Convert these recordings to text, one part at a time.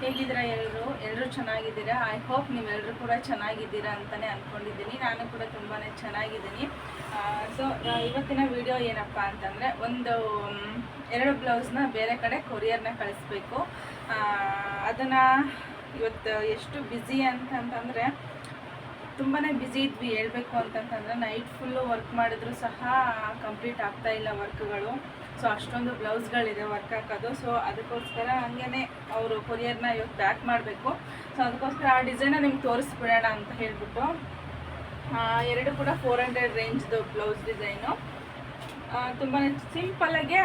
ಹೇಗಿದ್ದೀರಾ ಎಲ್ಲರೂ ಎಲ್ಲರೂ ಚೆನ್ನಾಗಿದ್ದೀರಾ? ಐ ಹೋಪ್ ನೀವೆಲ್ಲರೂ ಕೂಡ ಚೆನ್ನಾಗಿದ್ದೀರಾ ಅಂತಲೇ ಅಂದ್ಕೊಂಡಿದ್ದೀನಿ ನಾನು ಕೂಡ ತುಂಬಾ ಚೆನ್ನಾಗಿದ್ದೀನಿ. ಸೊ ಇವತ್ತಿನ ವಿಡಿಯೋ ಏನಪ್ಪ ಅಂತಂದರೆ ಒಂದು ಎರಡು ಬ್ಲೌಸ್ನ ಬೇರೆ ಕಡೆ ಕೊರಿಯರ್ನ ಕಳಿಸ್ಬೇಕು. ಅದನ್ನು ಇವತ್ತು ಎಷ್ಟು ಬ್ಯುಸಿ ಅಂತಂತಂದರೆ ತುಂಬಾ ಬ್ಯುಸಿ ಇದ್ವಿ ಹೇಳಬೇಕು ಅಂತಂತಂದರೆ ನೈಟ್ ಫುಲ್ಲು ವರ್ಕ್ ಮಾಡಿದ್ರು ಸಹ ಕಂಪ್ಲೀಟ್ ಆಗ್ತಾ ಇಲ್ಲ ವರ್ಕ್ಗಳು ಸೊ ಅಷ್ಟೊಂದು ಬ್ಲೌಸ್ಗಳಿದೆ ವರ್ಕ್ ಹಾಕೋದು. ಸೊ ಅದಕ್ಕೋಸ್ಕರ ಹಂಗೇ ಅವರು ಕೊರಿಯರ್ನ ಇವತ್ತು ಪ್ಯಾಕ್ ಮಾಡಬೇಕು. ಸೊ ಅದಕ್ಕೋಸ್ಕರ ಆ ಡಿಸೈನ ನಿಮ್ಗೆ ತೋರಿಸ್ಬಿಡೋಣ ಅಂತ ಹೇಳ್ಬಿಟ್ಟು ಎರಡು ಕೂಡ ಫೋರ್ ಹಂಡ್ರೆಡ್ ರೇಂಜ್ದು ಬ್ಲೌಸ್ ಡಿಸೈನು ತುಂಬಾ ಸಿಂಪಲ್ಲಾಗೆ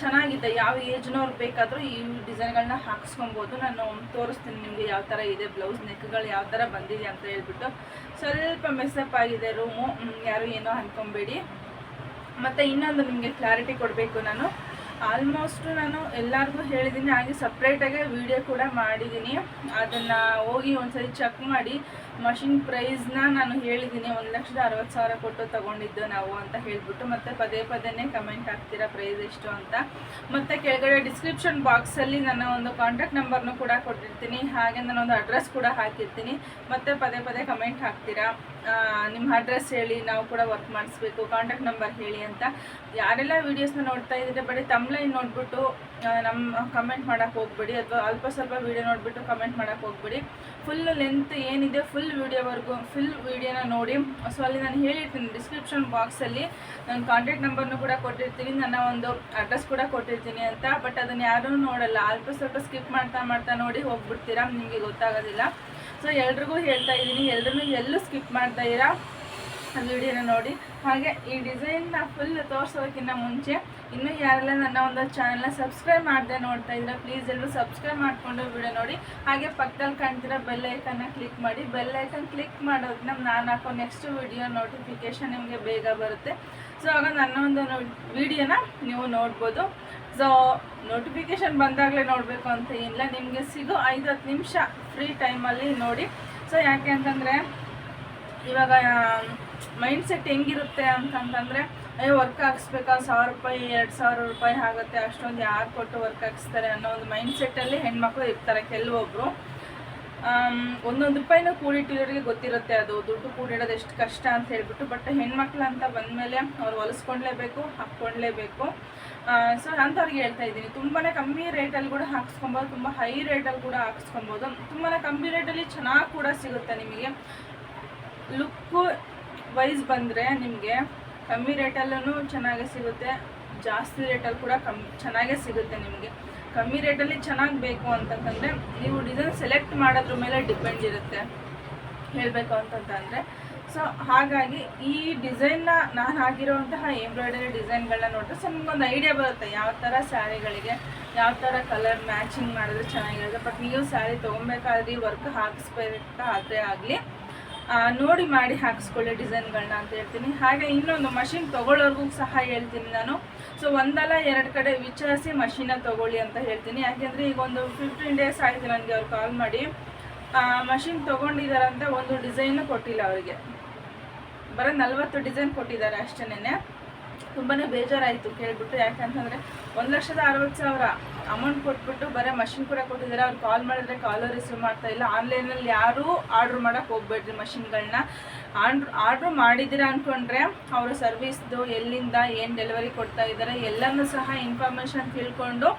ಚೆನ್ನಾಗಿದೆ. ಯಾವ ಏಜ್ನವ್ರು ಬೇಕಾದರೂ ಈ ಡಿಸೈನ್ಗಳನ್ನ ಹಾಕ್ಸ್ಕೊಬೋದು. ನಾನು ತೋರಿಸ್ತೀನಿ ನಿಮಗೆ ಯಾವ ಥರ ಇದೆ ಬ್ಲೌಸ್ ನೆಕ್ಗಳು ಯಾವ ಥರ ಬಂದಿದೆ ಅಂತ ಹೇಳ್ಬಿಟ್ಟು. ಸ್ವಲ್ಪ ಮೆಸ್ಸಪ್ ಆಗಿದೆ ರೂಮು ಯಾರು ಏನೋ ಅಂದ್ಕೊಬೇಡಿ ಮತ್ತು ಇನ್ನೊಂದು ನಿಮಗೆ ಕ್ಲಾರಿಟಿ ಕೊಡಬೇಕು ನಾನು. ಆಲ್ಮೋಸ್ಟು ನಾನು ಎಲ್ಲರಿಗೂ ಹೇಳಿದ್ದೀನಿ ಹಾಗೆ ಸಪ್ರೇಟಾಗೆ ವಿಡಿಯೋ ಕೂಡ ಮಾಡಿದ್ದೀನಿ ಅದನ್ನು ಹೋಗಿ ಒಂದ್ಸರಿ ಚೆಕ್ ಮಾಡಿ ಮಷಿನ್ ಪ್ರೈಸ್ನ ನಾನು ಹೇಳಿದ್ದೀನಿ ಒಂದು ಲಕ್ಷದ ಅರವತ್ತು ಸಾವಿರ ಕೊಟ್ಟು ತಗೊಂಡಿದ್ದು ನಾವು ಅಂತ ಹೇಳ್ಬಿಟ್ಟು ಮತ್ತೆ ಪದೇ ಪದೇನೆ ಕಮೆಂಟ್ ಹಾಕ್ತೀರಾ ಪ್ರೈಸ್ ಎಷ್ಟು ಅಂತ. ಮತ್ತು ಕೆಳಗಡೆ ಡಿಸ್ಕ್ರಿಪ್ಷನ್ ಬಾಕ್ಸಲ್ಲಿ ನನ್ನ ಒಂದು ಕಾಂಟ್ಯಾಕ್ಟ್ ನಂಬರ್ನು ಕೂಡ ಕೊಟ್ಟಿರ್ತೀನಿ. ಹಾಗೆ ನಾನು ಒಂದು ಅಡ್ರೆಸ್ ಕೂಡ ಹಾಕಿರ್ತೀನಿ. ಮತ್ತೆ ಪದೇ ಪದೇ ಕಮೆಂಟ್ ಹಾಕ್ತೀರಾ? ನಿಮ್ಮ ಅಡ್ರೆಸ್ ಹೇಳಿ, ನಾವು ಕೂಡ ವರ್ಕ್ ಮಾಡಿಸ್ಬೇಕು. ಕಾಂಟ್ಯಾಕ್ಟ್ ನಂಬರ್ ಹೇಳಿ ಅಂತ. ಯಾರೆಲ್ಲ ವೀಡಿಯೋಸ್ನ ನೋಡ್ತಾ ಇದ್ದೀರಾ, ಬರೀ ತಮ್ಲೈನ್ ನೋಡ್ಬಿಟ್ಟು ನಮ್ಮ ಕಮೆಂಟ್ ಮಾಡೋಕ್ಕೆ ಹೋಗ್ಬೇಡಿ ಅಥವಾ ಅಲ್ಪ ಸ್ವಲ್ಪ ವೀಡಿಯೋ ನೋಡಿಬಿಟ್ಟು ಕಮೆಂಟ್ ಮಾಡೋಕ್ಕೆ ಹೋಗ್ಬೇಡಿ. ಫುಲ್ ಲೆಂತ್ ಏನಿದೆ ಫುಲ್ ವೀಡಿಯೋವರೆಗೂ ಫುಲ್ ವೀಡಿಯೋನ ನೋಡಿ. ಸೊ ಅಲ್ಲಿ ನಾನು ಹೇಳಿರ್ತೀನಿ ಡಿಸ್ಕ್ರಿಪ್ಷನ್ ಬಾಕ್ಸಲ್ಲಿ ನನ್ನ ಕಾಂಟ್ಯಾಕ್ಟ್ ನಂಬರ್ನು ಕೂಡ ಕೊಟ್ಟಿರ್ತೀನಿ, ನನ್ನ ಒಂದು ಅಡ್ರೆಸ್ ಕೂಡ ಕೊಟ್ಟಿರ್ತೀನಿ ಅಂತ. ಬಟ್ ಅದನ್ನು ಯಾರೂ ನೋಡಲ್ಲ. ಅಲ್ಪ ಸ್ವಲ್ಪ ಸ್ಕಿಪ್ ಮಾಡ್ತಾ ಮಾಡ್ತಾ ನೋಡಿ ಹೋಗ್ಬಿಡ್ತೀರಾ? ನಿಮಗೆ ಗೊತ್ತಾಗೋದಿಲ್ಲ. ಸೊ ಎಲ್ರಿಗೂ ಹೇಳ್ತಾ ಇದ್ದೀನಿ ಎಲ್ರೂ ಎಲ್ಲೂ ಸ್ಕಿಪ್ ಮಾಡ್ತಾ ಇರಾ ವಿಡಿಯೋನ ನೋಡಿ. ಹಾಗೆ ಈ ಡಿಸೈನ್ನ ಫುಲ್ ತೋರಿಸೋದಕ್ಕಿಂತ ಮುಂಚೆ ಇನ್ನೂ ಯಾರೆಲ್ಲ ನನ್ನ ಒಂದು ಚಾನಲ್ನ ಸಬ್ಸ್ಕ್ರೈಬ್ ಮಾಡದೆ ನೋಡ್ತಾ ಇದ್ರೆ ಪ್ಲೀಸ್ ಎಲ್ಲರೂ ಸಬ್ಸ್ಕ್ರೈಬ್ ಮಾಡಿಕೊಂಡು ವಿಡಿಯೋ ನೋಡಿ. ಹಾಗೆ ಪಕ್ಕದಲ್ಲಿ ಕಾಣ್ತಿರೋ ಬೆಲ್ ಐಕನ್ನ ಕ್ಲಿಕ್ ಮಾಡಿ. ಬೆಲ್ ಐಕನ್ ಕ್ಲಿಕ್ ಮಾಡೋದನ್ನ ನಾನು ಹಾಕೋ ನೆಕ್ಸ್ಟ್ ವಿಡಿಯೋ ನೋಟಿಫಿಕೇಶನ್ ನಿಮಗೆ ಬೇಗ ಬರುತ್ತೆ. ಸೊ ಆಗ ನನ್ನ ಒಂದು ವಿಡಿಯೋನ ನೀವು ನೋಡ್ಬೋದು. ಸೊ ನೋಟಿಫಿಕೇಶನ್ ಬಂದಾಗಲೇ ನೋಡಬೇಕು ಅಂತ ಏನಿಲ್ಲ. ನಿಮಗೆ ಸಿಗೋ ಐದು ಹತ್ತು ನಿಮಿಷ ಫ್ರೀ ಟೈಮಲ್ಲಿ ನೋಡಿ. ಸೊ ಯಾಕೆ ಅಂತಂದರೆ ಇವಾಗ ಮೈಂಡ್ ಸೆಟ್ ಹೆಂಗಿರುತ್ತೆ ಅಂತಂತಂದರೆ ಅಯ್ಯೋ ವರ್ಕ್ ಹಾಕ್ಸ್ಬೇಕಾ? ಸಾವಿರ ರೂಪಾಯಿ, ಎರಡು ಸಾವಿರ ರೂಪಾಯಿ ಆಗುತ್ತೆ, ಅಷ್ಟೊಂದು ಯಾರು ಕೊಟ್ಟು ವರ್ಕ್ ಹಾಕ್ಸ್ತಾರೆ ಅನ್ನೋ ಒಂದು ಮೈಂಡ್ ಸೆಟ್ಟಲ್ಲಿ ಹೆಣ್ಮಕ್ಳು ಇರ್ತಾರೆ ಕೆಲವೊಬ್ಬರು ಒಂದೊಂದು ರೂಪಾಯಿನೂ ಕೂಡಿಟ್ಟಿರೋರಿಗೆ ಗೊತ್ತಿರುತ್ತೆ ಅದು. ದುಡ್ಡು ಕೂಡಿಡೋದು ಎಷ್ಟು ಕಷ್ಟ ಅಂತ ಹೇಳ್ಬಿಟ್ಟು ಬಟ್ ಹೆಣ್ಮಕ್ಳು ಅಂತ ಬಂದಮೇಲೆ ಅವ್ರು ಹೊಲಿಸ್ಕೊಳ್ಲೇಬೇಕು ಹಾಕ್ಕೊಳ್ಲೇಬೇಕು ಸೊ ಅಂಥವ್ರಿಗೆ ಹೇಳ್ತಾ ಇದ್ದೀನಿ. ತುಂಬಾ ಕಮ್ಮಿ ರೇಟಲ್ಲಿ ಕೂಡ ಹಾಕ್ಸ್ಕೊಬೋದು, ತುಂಬ ಹೈ ರೇಟಲ್ಲಿ ಕೂಡ ಹಾಕ್ಸ್ಕೊಬೋದು. ತುಂಬಾ ಕಮ್ಮಿ ರೇಟಲ್ಲಿ ಚೆನ್ನಾಗಿ ಕೂಡ ಸಿಗುತ್ತೆ ನಿಮಗೆ. ಲುಕ್ಕು ವೈಸ್ ಬಂದರೆ ನಿಮಗೆ ಕಮ್ಮಿ ರೇಟಲ್ಲೂ ಚೆನ್ನಾಗೇ ಸಿಗುತ್ತೆ, ಜಾಸ್ತಿ ರೇಟಲ್ಲಿ ಕೂಡ ಕಮ್ಮಿ ಚೆನ್ನಾಗೇ ಸಿಗುತ್ತೆ ನಿಮಗೆ. ಕಮ್ಮಿ ರೇಟಲ್ಲಿ ಚೆನ್ನಾಗಿ ಬೇಕು ಅಂತಂತಂದರೆ ನೀವು ಡಿಸೈನ್ ಸೆಲೆಕ್ಟ್ ಮಾಡೋದ್ರ ಮೇಲೆ ಡಿಪೆಂಡ್ ಇರುತ್ತೆ. ಹೇಳಬೇಕು ಅಂತಂತಂದರೆ. ಸೊ ಹಾಗಾಗಿ ಈ ಡಿಸೈನ್ನ ನಾನು ಹಾಕಿರುವಂತಹ ಎಂಬ್ರಾಯ್ಡರಿ ಡಿಸೈನ್ಗಳನ್ನ ನೋಡಿದ್ರೆ ಸೊ ನಿಮ್ಗೊಂದು ಐಡಿಯಾ ಬರುತ್ತೆ ಯಾವ ಥರ ಸ್ಯಾರಿಗಳಿಗೆ, ಯಾವ ಥರ ಕಲರ್ ಮ್ಯಾಚಿಂಗ್ ಮಾಡಿದ್ರೆ ಚೆನ್ನಾಗಿರುತ್ತೆ. ಬಟ್ ನೀವು ಸ್ಯಾರಿ ತೊಗೊಬೇಕಾದ್ರೆ ವರ್ಕ್ ಹಾಕಿಸ್ಬೇಕಾದ್ರೆ ಆಗಲಿ ನೋಡಿ ಮಾಡಿ ಹಾಕಿಸ್ಕೊಳ್ಳಿ ಡಿಸೈನ್ಗಳನ್ನ ಅಂತ ಹೇಳ್ತೀನಿ. ಹಾಗೆ ಇನ್ನೊಂದು ಮಷಿನ್ ತೊಗೊಳ್ಳೋರ್ಗೂ ಸಹ ಹೇಳ್ತೀನಿ ನಾನು. ಸೊ ಒಂದಲ್ಲ ಎರಡು ಕಡೆ ವಿಚಾರಿಸಿ ಮಷಿನ ತೊಗೊಳ್ಳಿ ಅಂತ ಹೇಳ್ತೀನಿ. ಯಾಕೆಂದರೆ ಈಗ ಒಂದು ಫಿಫ್ಟೀನ್ ಡೇಸ್ ಆಯಿತು ನನಗೆ ಅವ್ರು ಕಾಲ್ ಮಾಡಿ. ಮಷಿನ್ ತೊಗೊಂಡಿದ್ದಾರಂತ ಒಂದು ಡಿಸೈನು ಕೊಟ್ಟಿಲ್ಲ ಅವರಿಗೆ. ಬರೋ ನಲ್ವತ್ತು ಡಿಸೈನ್ ಕೊಟ್ಟಿದ್ದಾರೆ ಅಷ್ಟೇನೆ ತುಂಬಾ ಬೇಜಾರಾಯಿತು ಕೇಳಿಬಿಟ್ಟು. ಯಾಕಂತಂದರೆ ಒಂದು ಲಕ್ಷದ ಅರವತ್ತು ಸಾವಿರ. ಅಮೌಂಟ್ ಕೊಟ್ಬಿಟ್ಟು ಬರೀ ಮಷಿನ್ ಕೂಡ ಕೊಟ್ಟಿದ್ದಾರೆ. ಅವ್ರು ಕಾಲ್ ಮಾಡಿದ್ರೆ ಕಾಲ್ ರಿಸೀವ್ ಮಾಡ್ತಾ ಇಲ್ಲ. ಆನ್ಲೈನಲ್ಲಿ ಯಾರೂ ಆರ್ಡ್ರ್ ಮಾಡೋಕ್ಕೆ ಹೋಗ್ಬೇಡ್ರಿ ಮಷಿನ್ಗಳನ್ನ ಆರ್ಡ್ರ್ ಆರ್ಡ್ರ್ ಮಾಡಿದ್ದೀರಾ ಅಂದ್ಕೊಂಡ್ರೆ ಅವರು ಸರ್ವಿಸ್ದು ಎಲ್ಲಿಂದ, ಏನು ಡೆಲಿವರಿ ಕೊಡ್ತಾ ಇದ್ದಾರೆ ಎಲ್ಲನೂ ಸಹ ಇನ್ಫಾರ್ಮೇಷನ್ ತಿಳ್ಕೊಂಡು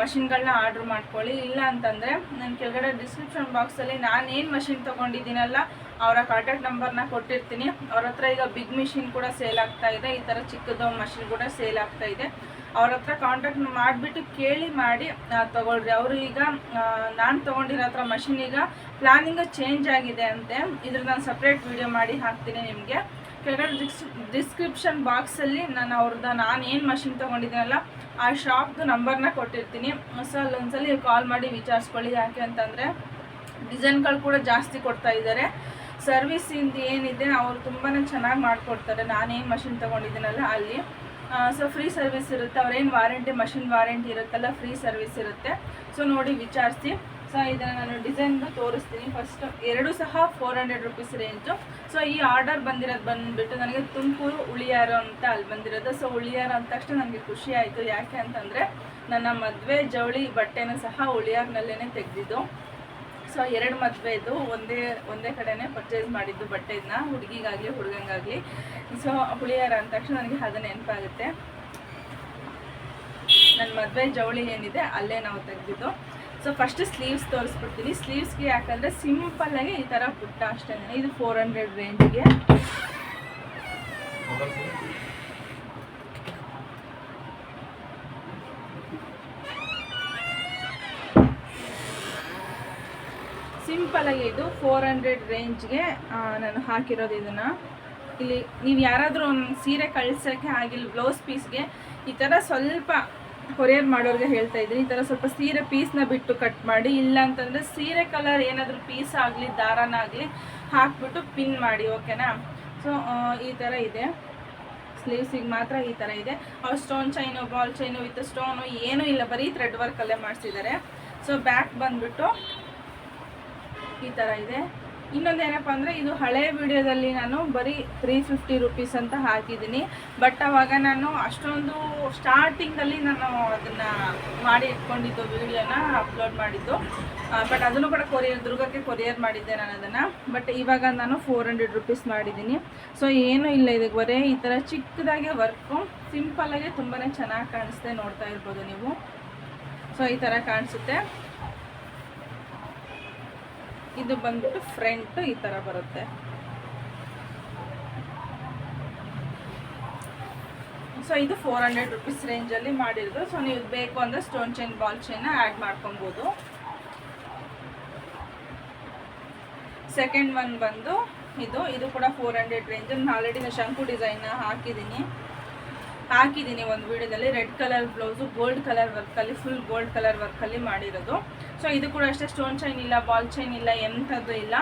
ಮಷಿನ್ಗಳನ್ನ ಆರ್ಡ್ರ್ ಮಾಡ್ಕೊಳ್ಳಿ. ಇಲ್ಲ ಅಂತಂದರೆ ನನ್ನ ಕೆಳಗಡೆ ಡಿಸ್ಕ್ರಿಪ್ಷನ್ ಬಾಕ್ಸಲ್ಲಿ ನಾನು ಏನು ಮಷಿನ್ ತೊಗೊಂಡಿದ್ದೀನಲ್ಲ, ಅವರ ಕಾಂಟ್ಯಾಕ್ಟ್ ನಂಬರ್ನ ಕೊಟ್ಟಿರ್ತೀನಿ. ಅವ್ರ ಹತ್ರ ಈಗ ಬಿಗ್ ಮಿಷಿನ್ ಕೂಡ ಸೇಲ್ ಆಗ್ತಾ ಇದೆ. ಈ ಥರ ಚಿಕ್ಕದು ಮಷಿನ್ ಕೂಡ ಸೇಲ್ ಆಗ್ತಾ ಇದೆ. ಅವ್ರ ಹತ್ರ ಕಾಂಟ್ಯಾಕ್ಟ್ ಮಾಡಿಬಿಟ್ಟು ಕೇಳಿ ಮಾಡಿ ತಗೊಳ್ರಿ. ಅವರು ಈಗ ನಾನು ತೊಗೊಂಡಿರೋ ಹತ್ರ ಮಷಿನ್ ಈಗ ಪ್ಲಾನಿಂಗ್ ಚೇಂಜ್ ಆಗಿದೆ ಅಂತೆ. ಇದ್ರ ನಾನು ಸಪ್ರೇಟ್ ವಿಡಿಯೋ ಮಾಡಿ ಹಾಕ್ತೀನಿ ನಿಮಗೆ. ಕೆಳಗಡೆ ಡಿಸ್ ಡಿಸ್ಕ್ರಿಪ್ಷನ್ ಬಾಕ್ಸಲ್ಲಿ ನಾನು ಅವ್ರದ್ದು ನಾನು ಏನು ಮಷಿನ್ ತೊಗೊಂಡಿದ್ದೀನಲ್ಲ ಆ ಶಾಪ್ದು ನಂಬರ್ನ ಕೊಟ್ಟಿರ್ತೀನಿ. ಸೊ, ಅಲ್ಲೊಂದ್ಸಲಿ ಕಾಲ್ ಮಾಡಿ ವಿಚಾರಿಸ್ಕೊಳ್ಳಿ. ಯಾಕೆ ಅಂತಂದರೆ, ಡಿಸೈನ್ಗಳು ಕೂಡ ಜಾಸ್ತಿ ಕೊಡ್ತಾ ಇದ್ದಾರೆ. ಸರ್ವಿಸಿಂದ ಏನಿದೆ, ಅವರು ತುಂಬಾ ಚೆನ್ನಾಗಿ ಮಾಡಿಕೊಡ್ತಾರೆ. ನಾನೇನು ಮಷಿನ್ ತೊಗೊಂಡಿದ್ದೀನಲ್ಲ ಅಲ್ಲಿ. ಸೊ ಫ್ರೀ ಸರ್ವಿಸ್ ಇರುತ್ತೆ. ಅವ್ರೇನು ವಾರಂಟಿ ಮಷಿನ್ ವಾರಂಟಿ ಇರುತ್ತಲ್ಲ ಫ್ರೀ ಸರ್ವಿಸ್ ಇರುತ್ತೆ. ಸೊ ನೋಡಿ ವಿಚಾರಿಸಿ ಸೊ ಇದನ್ನು ನಾನು ಡಿಸೈನ್ದು ತೋರಿಸ್ತೀನಿ. ಫಸ್ಟ್ ಎರಡು ಸಹ four hundred rupees range so ಈ ಆರ್ಡರ್ ಬಂದಿರೋದು ಬಂದುಬಿಟ್ಟು ನನಗೆ ತುಮಕೂರು ಉಳಿಯಾರ ಅಂತ ಅಲ್ಲಿ ಬಂದಿರೋದು. ಸೊ ಉಳಿಯಾರ ಅಂದ ತಕ್ಷಣ ನನಗೆ ಖುಷಿ ಆಯಿತು. ಯಾಕೆ ಅಂತಂದರೆ, ನನ್ನ ಮದುವೆ, ಜವಳಿ ಬಟ್ಟೆನೂ ಸಹ ಉಳಿಯಾರ್ನಲ್ಲೇ ತೆಗೆದಿದ್ದು. ಸೊ ಎರಡು ಮದುವೆದು ಒಂದೇ ಒಂದೇ ಕಡೆನೇ ಪರ್ಚೇಸ್ ಮಾಡಿದ್ದು ಬಟ್ಟೆನ ಹುಡುಗಿಗಾಗಲಿ, ಹುಡುಗಂಗಾಗಲಿ. ಸೊ ಹುಳಿಯಾರ ಅಂದ ತಕ್ಷಣ ನನಗೆ ಅದು ನೆನಪಾಗುತ್ತೆ. ನನ್ನ ಮದುವೆ ಜವಳಿ ಏನಿದೆ, ಅಲ್ಲೇ ನಾವು ತೆಗೆದಿದ್ದು. ಸೊ ಫಸ್ಟ್ ಸ್ಲೀವ್ಸ್ ತೋರಿಸ್ಬಿಡ್ತೀನಿ. ಸ್ಲೀವ್ಸ್ಗೆ ಯಾಕಂದರೆ ಸಿಂಪಲ್ಲಾಗಿ ಈ ಥರ ಪುಟ್ಟ ಅಷ್ಟೇ ಇದು ಫೋರ್ ಹಂಡ್ರೆಡ್ ರೇಂಜ್ಗೆ ಸಿಂಪಲಾಗಿ ಇದು ಫೋರ್ ಹಂಡ್ರೆಡ್ ರೇಂಜ್ಗೆ ನಾನು ಹಾಕಿರೋದು ಇದನ್ನು. ಇಲ್ಲಿ ನೀವು ಯಾರಾದರೂ ಒಂದು ಸೀರೆ ಕಳ್ಸೋಕ್ಕೆ ಆಗಿಲ್ಲ ಬ್ಲೌಸ್ ಪೀಸ್ಗೆ ಈ ಥರ ಸ್ವಲ್ಪ ಕೊರಿಯರ್ ಮಾಡೋರಿಗೆ ಹೇಳ್ತಾ ಇದ್ದೀನಿ. ಈ ಥರ ಸ್ವಲ್ಪ ಸೀರೆ ಪೀಸ್ನ ಬಿಟ್ಟು ಕಟ್ ಮಾಡಿ, ಇಲ್ಲ ಅಂತಂದರೆ ಸೀರೆ ಕಲರ್ ಏನಾದರೂ ಪೀಸ್ ಆಗಲಿ, ದಾರನ ಆಗಲಿ, ಹಾಕ್ಬಿಟ್ಟು ಪಿನ್ ಮಾಡಿ ಓಕೆನಾ ಸೊ ಈ ಥರ ಇದೆ. ಸ್ಲೀವ್ಸಿಗೆ ಮಾತ್ರ ಈ ಥರ ಇದೆ. ಅವ್ರು stone chain ball chain with stone ಏನೂ ಇಲ್ಲ, ಬರೀ ಥ್ರೆಡ್ ವರ್ಕಲ್ಲೇ ಮಾಡಿಸಿದ್ದಾರೆ. ಸೊ ಬ್ಯಾಕ್ ಬಂದ್ಬಿಟ್ಟು ಈ ಥರ ಇದೆ. ಇನ್ನೊಂದು ಏನಪ್ಪ ಅಂದರೆ ಇದು ಹಳೆ ವಿಡಿಯೋದಲ್ಲಿ ನಾನು ಬರೀ ತ್ರೀ ಫಿಫ್ಟಿ ರುಪೀಸ್ ಅಂತ ಹಾಕಿದ್ದೀನಿ. ಬಟ್ ಅವಾಗ ನಾನು ಅಷ್ಟೊಂದು ಸ್ಟಾರ್ಟಿಂಗಲ್ಲಿ ನಾನು ಅದನ್ನು ಮಾಡಿ ಇಟ್ಕೊಂಡಿದ್ದು ವಿಡಿಯೋನ ಅಪ್ಲೋಡ್ ಮಾಡಿದ್ದು. ಬಟ್ ಅದನ್ನು ಕೂಡ ಕೊರಿಯರ್ ದುರ್ಗಕ್ಕೆ ಕೊರಿಯರ್ ಮಾಡಿದ್ದೆ ನಾನು ಅದನ್ನು. ಬಟ್ ಇವಾಗ ನಾನು ಫೋರ್ ಹಂಡ್ರೆಡ್ ರುಪೀಸ್ ಮಾಡಿದ್ದೀನಿ. ಸೊ ಏನೂ ಇಲ್ಲ ಇದಕ್ಕೆ ಬರೀ. ಈ ಥರ ಚಿಕ್ಕದಾಗೆ ವರ್ಕು ಸಿಂಪಲ್ಲಾಗೆ ತುಂಬಾ ಚೆನ್ನಾಗಿ ಕಾಣಿಸುತ್ತೆ ನೋಡ್ತಾ ಇರ್ಬೋದು ನೀವು. ಸೊ ಈ ಥರ ಕಾಣಿಸುತ್ತೆ. ಇದು ಬಂದ್ಬಿಟ್ಟು ಫ್ರಂಟ್ ಈ ಥರ ಬರುತ್ತೆ. ಸೊ ಇದು ಫೋರ್ ಹಂಡ್ರೆಡ್ ರುಪೀಸ್ ರೇಂಜಲ್ಲಿ ಮಾಡಿರೋದು. ಸೊ ನೀವು ಬೇಕು ಅಂದರೆ stone chain ball chain add ಮಾಡ್ಕೊಬೋದು. ಸೆಕೆಂಡ್ ಒನ್ ಬಂದು ಇದು ಇದು ಕೂಡ ಫೋರ್ ಹಂಡ್ರೆಡ್ ರೇಂಜ್ ನಾನು ಆಲ್ರೆಡಿ ನಾನು ಶಂಕು ಡಿಸೈನ್ನ ಹಾಕಿದ್ದೀನಿ. ಹಾಕಿದ್ದೀನಿ ಒಂದು ವಿಡಿಯೋದಲ್ಲಿ. Red colour blouse gold colour ವರ್ಕಲ್ಲಿ full gold colour ವರ್ಕಲ್ಲಿ ಮಾಡಿರೋದು. ಸೊ ಇದು ಕೂಡ ಅಷ್ಟೇ ಸ್ಟೋನ್ ಚೈನ್ ಇಲ್ಲ ಬಾಲ್ ಚೈನ್ ಇಲ್ಲ, ಎಂಥದ್ದು ಇಲ್ಲ.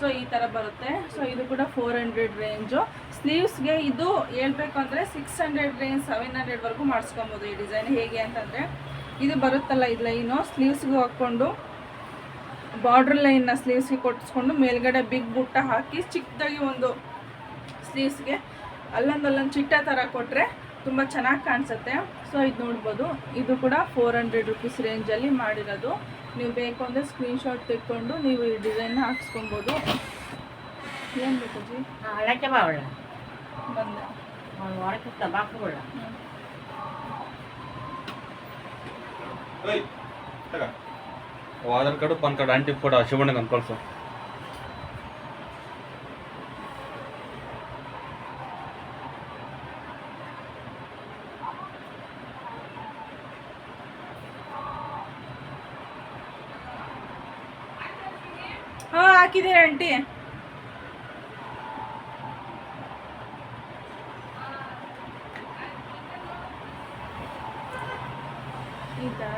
ಸೊ ಈ ಥರ ಬರುತ್ತೆ. ಸೊ ಇದು ಕೂಡ ಫೋರ್ ಹಂಡ್ರೆಡ್ ರೇಂಜು ಸ್ಲೀವ್ಸ್ಗೆ ಇದು ಹೇಳ್ಬೇಕು ಅಂದರೆ ಸಿಕ್ಸ್ ಹಂಡ್ರೆಡ್ ರೇಂಜ್ ಸೆವೆನ್ ಹಂಡ್ರೆಡ್ವರೆಗೂ ಮಾಡಿಸ್ಕೊಬೋದು ಈ ಡಿಸೈನ್ ಹೇಗೆ ಅಂತಂದರೆ, ಇದು ಬರುತ್ತಲ್ಲ ಇದು ಲೈನು ಸ್ಲೀವ್ಸ್ಗೆ ಹಾಕ್ಕೊಂಡು ಬಾರ್ಡ್ರ್ ಲೈನ್ನ ಸ್ಲೀವ್ಸ್ಗೆ ಕೊಟ್ಟಿಸ್ಕೊಂಡು ಮೇಲ್ಗಡೆ ಬಿಗ್ ಬುಟ್ಟ ಹಾಕಿ ಚಿಕ್ಕದಾಗಿ ಒಂದು ಸ್ಲೀವ್ಸ್ಗೆ ಅಲ್ಲೊಂದಲ್ಲೊಂದು ಅಲ್ಲೊಂದು ಚಿಟ್ಟ ಥರ ಕೊಟ್ಟರೆ ತುಂಬ ಚೆನ್ನಾಗಿ ಕಾಣಿಸುತ್ತೆ. ಸೊ ಇದು ನೋಡ್ಬೋದು. ಇದು ಕೂಡ ಫೋರ್ ಹಂಡ್ರೆಡ್ ರುಪೀಸ್ ರೇಂಜಲ್ಲಿ ಮಾಡಿರೋದು. ನೀವು ಬೇಕು ಅಂದರೆ ಸ್ಕ್ರೀನ್ಶಾಟ್ ತೆಕ್ಕೊಂಡು ನೀವು ಈ ಡಿಸೈನ್ ಹಾಕ್ಸ್ಕೊಬೋದು. ಏನು ಬೇಕು ಜಿ ಅಳಕೆ ಬಂದೆ. ಏಯ್, ತಗ. ಓ, Aadhaar card PAN card aunty ಕೂಡ ಶಿವಣ್ಣಗೆ ಅಂತ ಕಳ್ಸು ಹಾಂ ಹಾಕಿದ್ದೀನಿ ಆಂಟಿ? ಈ ಥರ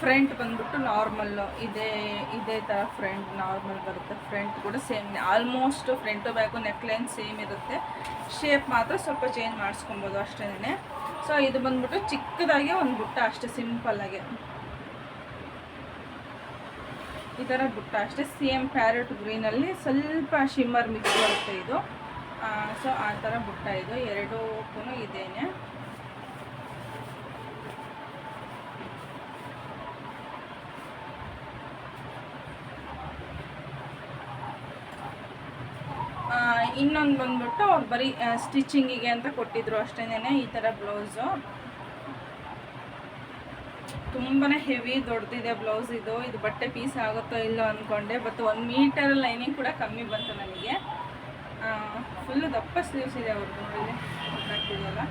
ಫ್ರಂಟ್ ಬಂದ್ಬಿಟ್ಟು ನಾರ್ಮಲ್ಲು ಇದೇ ಇದೇ ಥರ ಫ್ರಂಟ್, ನಾರ್ಮಲ್ ಬರುತ್ತೆ. ಫ್ರಂಟ್ ಕೂಡ same, almost front back neckline same ಇರುತ್ತೆ. ಶೇಪ್ ಮಾತ್ರ ಸ್ವಲ್ಪ ಚೇಂಜ್ ಮಾಡಿಸ್ಕೊಬೋದು ಅಷ್ಟೇ ಸೊ ಇದು ಬಂದ್ಬಿಟ್ಟು ಚಿಕ್ಕದಾಗಿ ಒಂದು ಬುಟ್ಟ ಅಷ್ಟೇ, ಸಿಂಪಲ್ಲಾಗಿ. ಈ ಥರ ಬುಟ್ಟ ಅಷ್ಟೇ, ಸೇಮ್ ಪ್ಯಾರೆಟ್ ಗ್ರೀನಲ್ಲಿ ಸ್ವಲ್ಪ ಶಿಮ್ಮರ್ ಮಿಕ್ಸ್ ಬರುತ್ತೆ ಇದು. ಸೊ ಆ ಥರ ಬುಟ್ಟ ಇದು ಎರಡಕ್ಕೂ ಇದೇನೆ. ಇನ್ನೊಂದು ಬಂದ್ಬಿಟ್ಟು ಅವ್ರು ಬರೀ ಸ್ಟಿಚಿಂಗಿಗೆ ಅಂತ ಕೊಟ್ಟಿದ್ರು ಅಷ್ಟೇನೆ ಈ ಥರ ಬ್ಲೌಸು ತುಂಬಾ ಹೆವಿ ದೊಡ್ಡದಿದೆ ಬ್ಲೌಸ್ ಇದು. ಇದು ಬಟ್ಟೆ ಪೀಸ್ ಆಗುತ್ತೋ ಇಲ್ಲೋ ಅಂದ್ಕೊಂಡೆ ಬಟ್ ಒಂದು ಮೀಟರ್ ಲೈನಿಂಗ್ ಕೂಡ ಕಮ್ಮಿ ಬಂತು ನನಗೆ. ಫುಲ್ಲು ದಪ್ಪ ಸ್ಲೀವ್ಸ್ ಇದೆ ಅವ್ರದ್ದು ಗೊತ್ತಾಗ್ತಿದೆಯಲ್ಲ?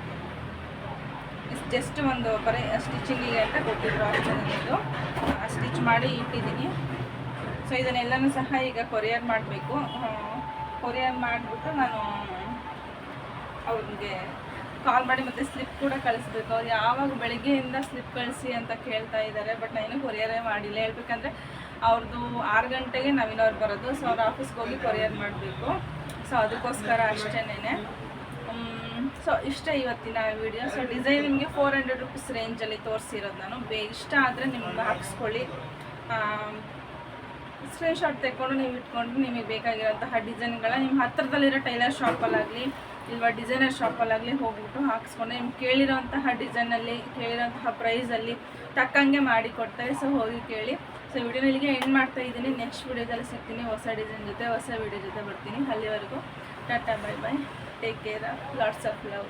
ಜಸ್ಟ್ ಒಂದು ಬರೀ ಸ್ಟಿಚಿಂಗಿಗೆ ಅಂತ ಕೊಟ್ಟಿದ್ರು ಅಷ್ಟೇ ಇದು ಸ್ಟಿಚ್ ಮಾಡಿ ಇಟ್ಟಿದ್ದೀನಿ. ಸೊ ಇದನ್ನೆಲ್ಲನೂ ಸಹ ಈಗ ಕೊರಿಯರ್ ಮಾಡಬೇಕು. ಕೊರಿಯರ್ ಮಾಡಿಬಿಟ್ಟು ನಾನು ಅವ್ರಿಗೆ ಕಾಲ್ ಮಾಡಿ ಮತ್ತೆ ಸ್ಲಿಪ್ ಕೂಡ ಕಳಿಸ್ಬೇಕು. ಅವ್ರು ಯಾವಾಗ ಬೆಳಗ್ಗೆಯಿಂದ ಸ್ಲಿಪ್ ಕಳಿಸಿ ಅಂತ ಕೇಳ್ತಾ ಇದ್ದಾರೆ ಬಟ್ ನಾನು ಕೊರಿಯರೇ ಮಾಡಿಲ್ಲ. ಹೇಳ್ಬೇಕಂದ್ರೆ ಅವ್ರದ್ದು ಆರು ಗಂಟೆಗೆ ನವೀನವ್ರು ಬರೋದು ಸೊ ಅವ್ರ ಆಫೀಸ್ಗೆ ಹೋಗಿ ಕೊರಿಯರ್ ಮಾಡಬೇಕು. ಸೊ ಅದಕ್ಕೋಸ್ಕರ ಅಷ್ಟೇನೆ ಸೊ ಇಷ್ಟೇ ಇವತ್ತಿನ ವಿಡಿಯೋ ಸೊ ಡಿಸೈನ್ ನಿಮಗೆ ಫೋರ್ ಹಂಡ್ರೆಡ್ ರುಪೀಸ್ ರೇಂಜಲ್ಲಿ ತೋರಿಸಿರೋದು ನಾನು. ಬೇ, ಇಷ್ಟ ಆದರೆ ನಿಮ್ಗೆ ಹಾಕ್ಸ್ಕೊಳ್ಳಿ. ಸ್ಕ್ರೀನ್ಶಾಟ್ ತೆಕ್ಕೊಂಡು ನೀವು ಇಟ್ಕೊಂಡು ನಿಮಗೆ ಬೇಕಾಗಿರೋಂತಹ ಡಿಸೈನ್ಗಳ ನಿಮ್ಮ ಹತ್ತಿರದಲ್ಲಿರೋ ಟೈಲರ್ ಶಾಪಲ್ಲಾಗಲಿ ಇಲ್ವಾ ಡಿಸೈನರ್ ಶಾಪಲ್ಲಾಗಲಿ ಹೋಗ್ಬಿಟ್ಟು ಹಾಕಿಸ್ಕೊಂಡು. ನಿಮ್ಗೆ ಕೇಳಿರೋಂತಹ ಡಿಸೈನಲ್ಲಿ ಕೇಳಿರೋಂತಹ ಪ್ರೈಸಲ್ಲಿ ತಕ್ಕಂಗೆ ಮಾಡಿ ಕೊಡ್ತಾರೆ. ಸೊ ಹೋಗಿ ಕೇಳಿ. ಸೊ ವಿಡಿಯೋನಲ್ಲಿಗೆ ಎಂಡ್ ಮಾಡ್ತಾ ಇದ್ದೀನಿ. ನೆಕ್ಸ್ಟ್ ವಿಡಿಯೋದಲ್ಲಿ ಸಿಗ್ತೀನಿ. ಹೊಸ ಡಿಸೈನ್ ಜೊತೆ, ಹೊಸ ವಿಡಿಯೋ ಜೊತೆ ಬರ್ತೀನಿ. ಅಲ್ಲಿವರೆಗೂ tata bye bye take care lots of love